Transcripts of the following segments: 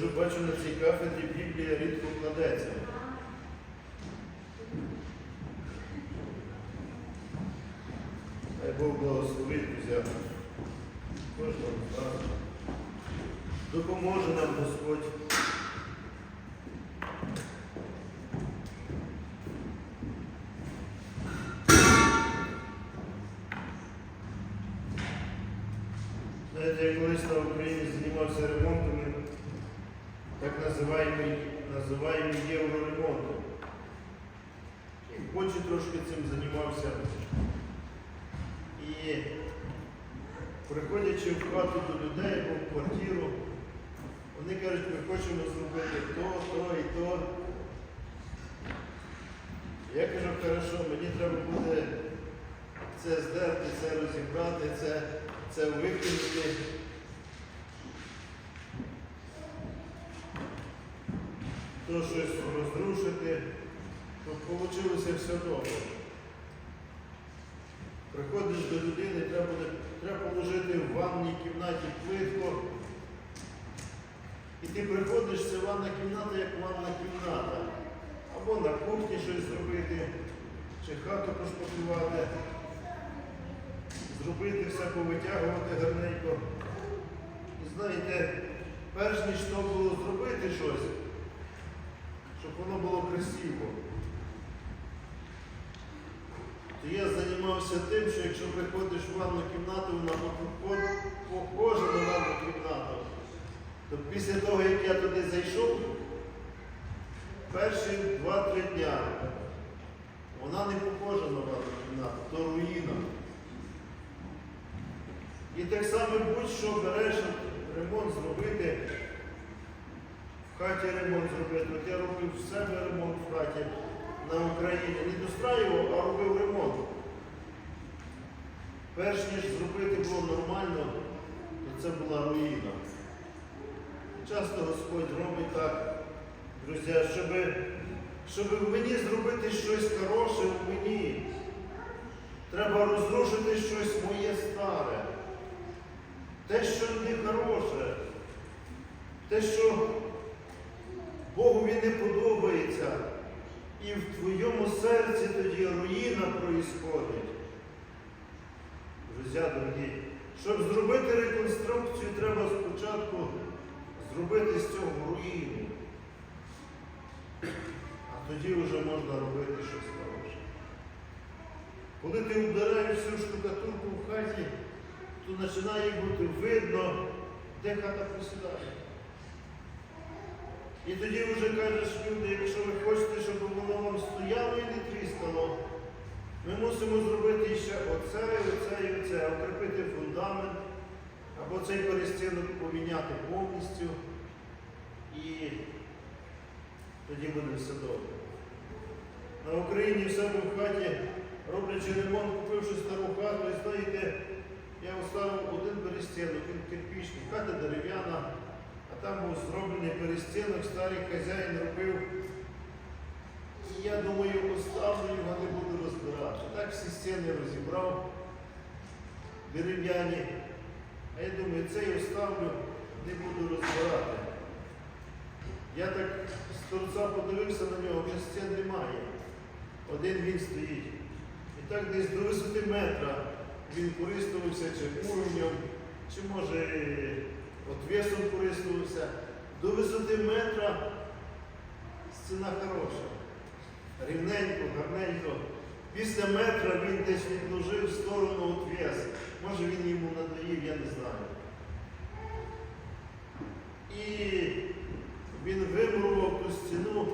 кажу, бачу на цій кафедрі Біблія рідко кладеться. Хай Бог благословить взяти. Кожного з нас. Допоможе нам Господь. Знаєте, я колись на Україні займався ремонтом, називаємо євроремонтом. І в трошки цим займався. І приходячи в хату до людей або в квартиру, вони кажуть, ми хочемо зробити то, то і то. Я кажу, хорошо, мені треба буде це здерти, це розібрати, це, це викинути. То щось розрушити, вийшло все добре. Приходиш до людини, треба, треба положити в ванній кімнаті плитку. І ти приходиш, це ванна кімната, як ванна кімната. Або на кухні щось зробити, чи хату пошпакувати, зробити все, повитягувати гарненько. І знаєте, перш ніж то було зробити щось, щоб воно було красиво. То я займався тим, що якщо приходиш в ванну кімнату, вона похо- похожа на ванну кімнату, то після того, як я туди зайшов, перші 2-3 дня вона не похожа на ванну кімнату, то руїна. І так само будь-що береш ремонт зробити, хаті ремонт зробити. От я робив в себе ремонт в хаті на Україні. Не достраював, а робив ремонт. Перш ніж зробити було нормально, то це була руїна. Часто Господь робить так, друзі, щоб, щоб в мені зробити щось хороше в мені. Треба розрушити щось моє старе. Те, що не хороше, те, що Богові не подобається. І в твоєму серці тоді руїна проїсходить. Друзі, дорогі, щоб зробити реконструкцію, треба спочатку зробити з цього руїну. А тоді вже можна робити щось хороше. Коли ти вдаряєш всю штукатурку в хаті, то починає бути видно, де хата посідає. І тоді вже кажеш люди, якщо ви хочете, щоб воно вам стояло і не тріскало, ми мусимо зробити ще оце, і оце, і оце, укріпити фундамент, або цей перестінок поміняти повністю, і тоді буде все добре. На Україні в себе в хаті, роблячи ремонт, купивши стару хату, і знаєте, я оставив один перестінок, він кирпічний, хата дерев'яна. Там був зроблений перестінок, старий хазяїн робив. І я думаю, оставлю його, не буду розбирати. Так всі стіни розібрав, дерев'яні. А я думаю, цей оставлю, не буду розбирати. Я так з торця подивився на нього, вже стін немає. Один він стоїть. І так десь до висоти метра він користувався чи уровнем, чи може отвесом користувався. До висоти метра стіна хороша. Рівненько, гарненько. Після метра він десь відложив в сторону отвес. Може він йому надоїв, я не знаю. І він вимурував ту стіну.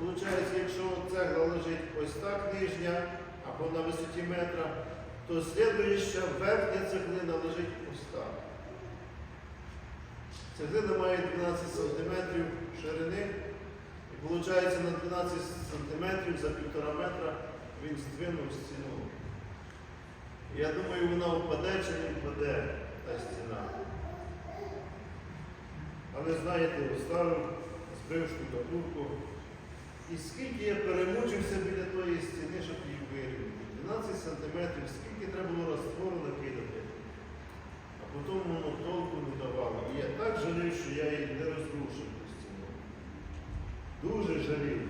Получається, якщо цегла лежить ось так нижня або на висоті метра, то слідуюча верхня цеглина лежить ось так. Цеглина має 12 см ширини, і виходить на 12 см за півтора метра він здвинув стіну. Я думаю, вона впаде чи не впаде та стіна. Але знаєте, оставив, збив штукатурку. І скільки я перемучився біля тої стіни, щоб її вирівняти. 12 сантиметрів, скільки треба було раствору накидати. Потім воно толку не давало. І я так жалів, що я її не розрушив. дуже жалів.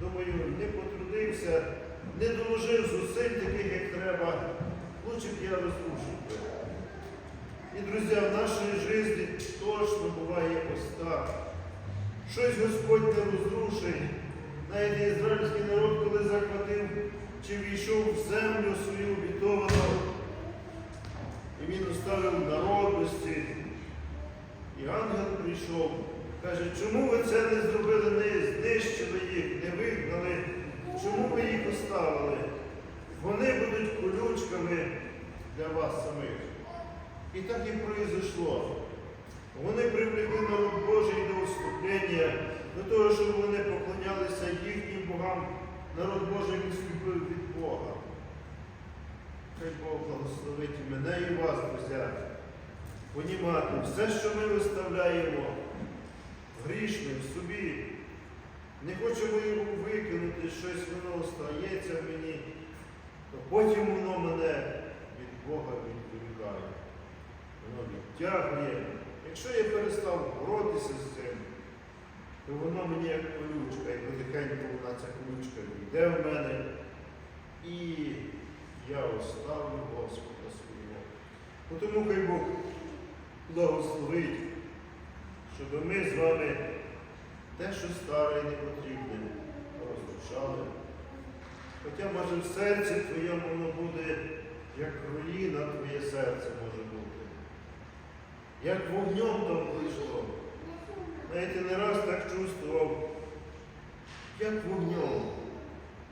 Думаю, не потрудився, не доложив зусиль таких, як треба. Лучше б я розрушив. І, друзі, в нашій житті точно буває ось. Щось Господь не розрушить. Навіть ізраїльський народ, коли захватив чи війшов в землю свою обітовану, і він оставив народності. І ангел прийшов, каже, чому ви це не зробили, не знищили їх, не вигнали, чому ви їх оставили? Вони будуть колючками для вас самих. І так і произошло. Вони привлекли народ Божий до вступлення, до того, щоб вони поклонялися їхнім богам. Народ Божий відступив від Бога. Хай Бог благословить і мене і вас, друзі. Понімати, все, що ми виставляємо грішним собі, не хочемо викинути, щось воно остається в мені, то потім воно мене від Бога відволікає. Воно відтягує. Якщо я перестав боротися з цим, то воно мені як колючка, і потихеньку вона ця колючка йде в мене. І я оставлю Господа свого. Тому хай Бог благословить, щоб ми з вами те, що старе і не потрібне, розрушали. Хоча, може, в серці твоєму воно буде, як руїна твоє серце може бути. Як вогнем там вийшло. Знаєте, не раз так чувствував, як вогнем.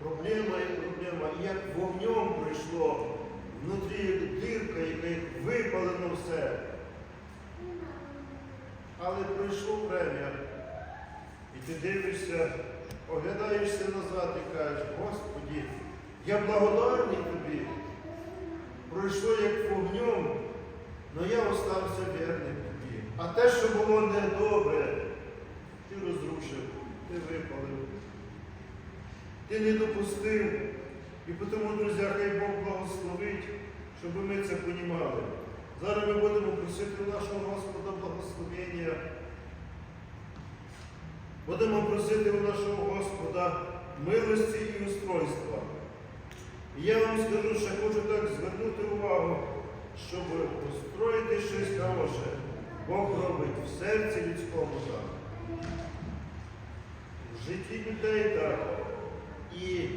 Проблема і проблема, і як вогнем прийшло, внутрі як дирка, яка як випалено все. Але пройшло время, і ти дивишся, оглядаєшся назад і кажеш, Господі, я благодарний тобі. Пройшло як вогнем, але я остався вірним тобі. А те, що було недобре, ти розрушив, ти випалив. Ти не допустив. І тому, друзі, хай Бог благословить, щоб ми це понімали. Зараз ми будемо просити нашого Господа благословення. Будемо просити у нашого Господа милості і устройства. І я вам скажу, що хочу так звернути увагу, щоб устроїти щось хороше. Бог робить в серці людському так. В житті людей так. І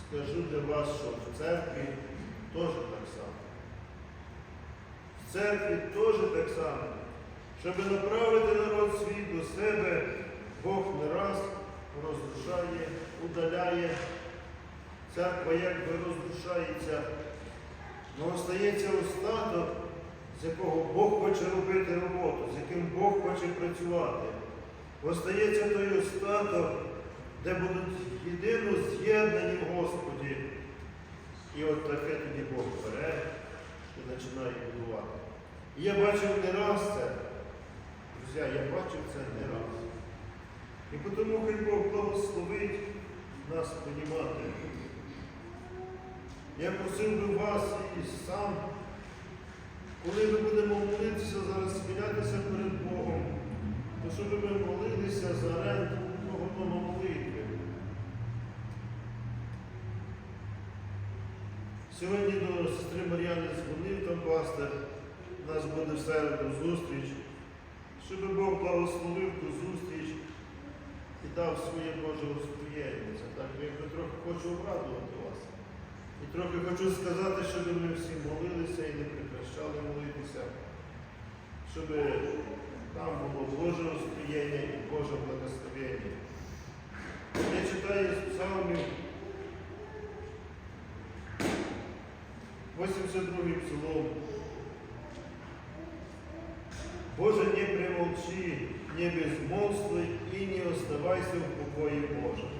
скажу для вас, що в церкві теж так само. В церкві теж так само. Щоб направити народ свій до себе, Бог не раз розрушає, удаляє. Церква якби розрушається, але остається остаток, з якого Бог хоче робити роботу, з яким Бог хоче працювати. Остається той остаток, де будуть єдино з'єднані в Господі. І от таке тоді Бог бере і починає будувати. І я бачив не раз це. Друзі, я бачив це не раз. І тому хай Бог благословить нас понімати. Я просив би вас і сам, коли ми будемо молитися зараз, смілятися перед Богом, то щоб ми молилися за ренту того Сьогодні до сестри Мар'яни дзвонив там пастор, у нас буде в середу зустріч, щоб Бог благословив ту зустріч і дав своє Боже успіяння. Так, я трохи хочу обрадувати вас. І трохи хочу сказати, щоб ми всі молилися і не прекращали молитися, щоб там було Боже успіяння і Боже благословення. Я читаю з псалмів 82 псалом. Боже, не примолчи, не безмолвствуй и не оставайся в покое Божьем.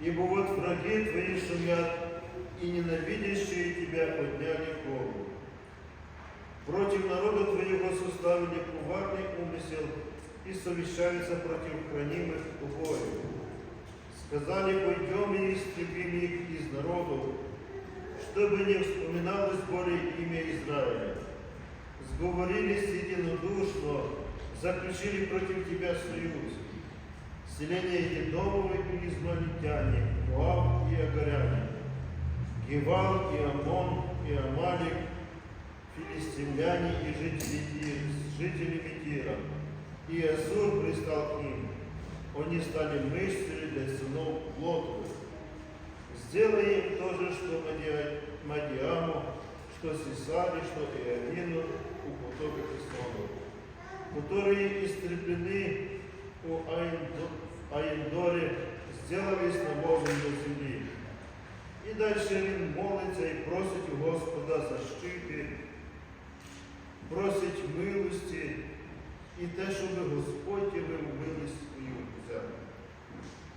Ибо вот враги твои шумят, и ненавидящие тебя подняли голову. Против народа твоего составили коварный умысел и совещаются против хранимых тобою. Сказали, пойдем и истребим их из народу, чтобы не вспоминалось более имя Израиля. Сговорились единодушно, заключили против тебя союз. селение Едомовы и Измалитяне, Моав и Агаряне, Гевал и Амон и Амалик, филистимляне и жители, жители Митира. И Азур пристал к ним. Они стали мышцами для сынов Лотовых. Сделай то же, что Мадиаму, что Сисаре, что Иовину у потока Христова, которые истреблены у Аиндоре, сделались на Богом до земли. І далі він молиться і просить у Господа защити, просить милості і те, щоб Господь явив милість.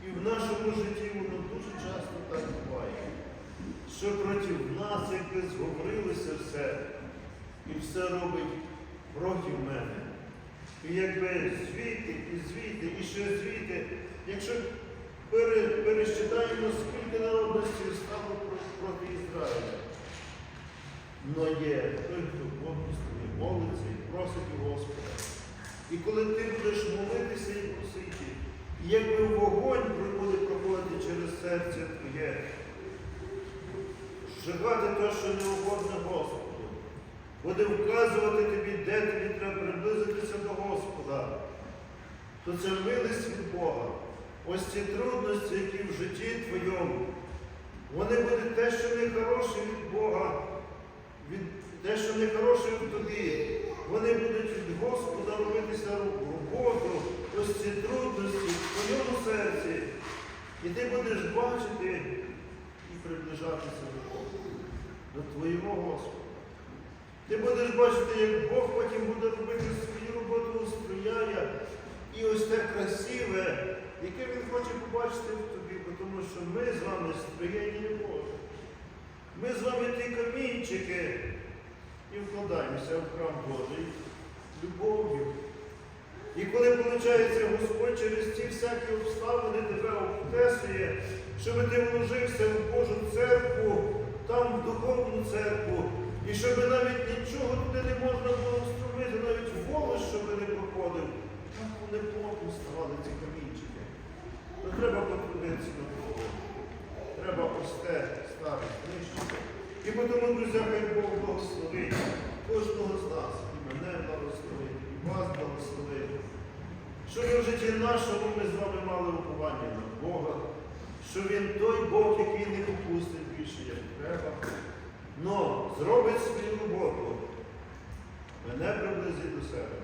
І в нашому житті воно дуже часто так буває, що проти нас якби зговорилося все, і все робить проти мене. І якби звідти, і звідти, і ще звідти, якщо пере, пересчитаємо, скільки народностей стало проти Ізраїля. Но є той, хто повністю молиться і просить Господа. І коли ти будеш молитися і просити, і якби вогонь буде проходити через серце твоє, зжигати те, що не угодно Господу, буде вказувати тобі, де тобі треба приблизитися до Господа, то це милість від Бога. Ось ці трудності, які в житті твоєму, вони будуть те, що не хороше від Бога, від те, що не хороше в тобі. Вони будуть від Господа робитися роботу, ці трудності в твоєму серці. І ти будеш бачити і приближатися до Бога, до твоєго Господа. Ти будеш бачити, як Бог потім буде робити свою роботу сприяє. І ось те красиве, яке Він хоче побачити в тобі, тому що ми з вами сприяння Боже. Ми з вами ті камінчики і вкладаємося в храм Божий любов'ю. І виходить, Господь через ці всякі обставини тебе обтесує, щоб ти вложився в Божу церкву, там в духовну церкву, і щоб навіть нічого туди не можна було встромити, навіть волос, щоб не проходив, так вони плотно ставали ці камінчики. То треба потрудитися на Бога. Треба ось старе знищити. І тому, друзі, хай Бог благословить кожного з нас, і мене благословить, і вас благословить. Щоб в житті нашому ми з вами мали уповання на Бога, що Він той Бог, який не попустить більше, як треба, но зробить свою роботу, мене приблизить до себе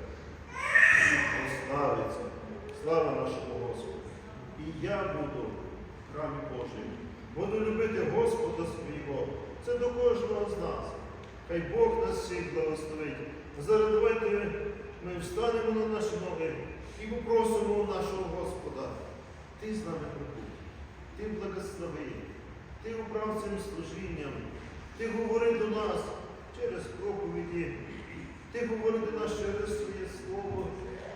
і поставиться. Слава нашому Господу. І я буду в храмі Божому. Буду любити Господа свого. Це до кожного з нас. Хай Бог нас всіх благословить. Зараз давайте ми встанемо на наші ноги і попросимо у нашого Господа. Ти з нами прибудь, ти благослови, ти управ цим служінням, ти говори до нас через проповіді, ти говори до нас через своє слово,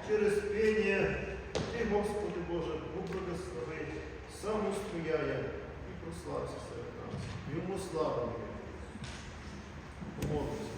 через пення. Ти, Господи Боже, поблагослови, сам устояє і прослався серед нас. Йому слава. Помолимося.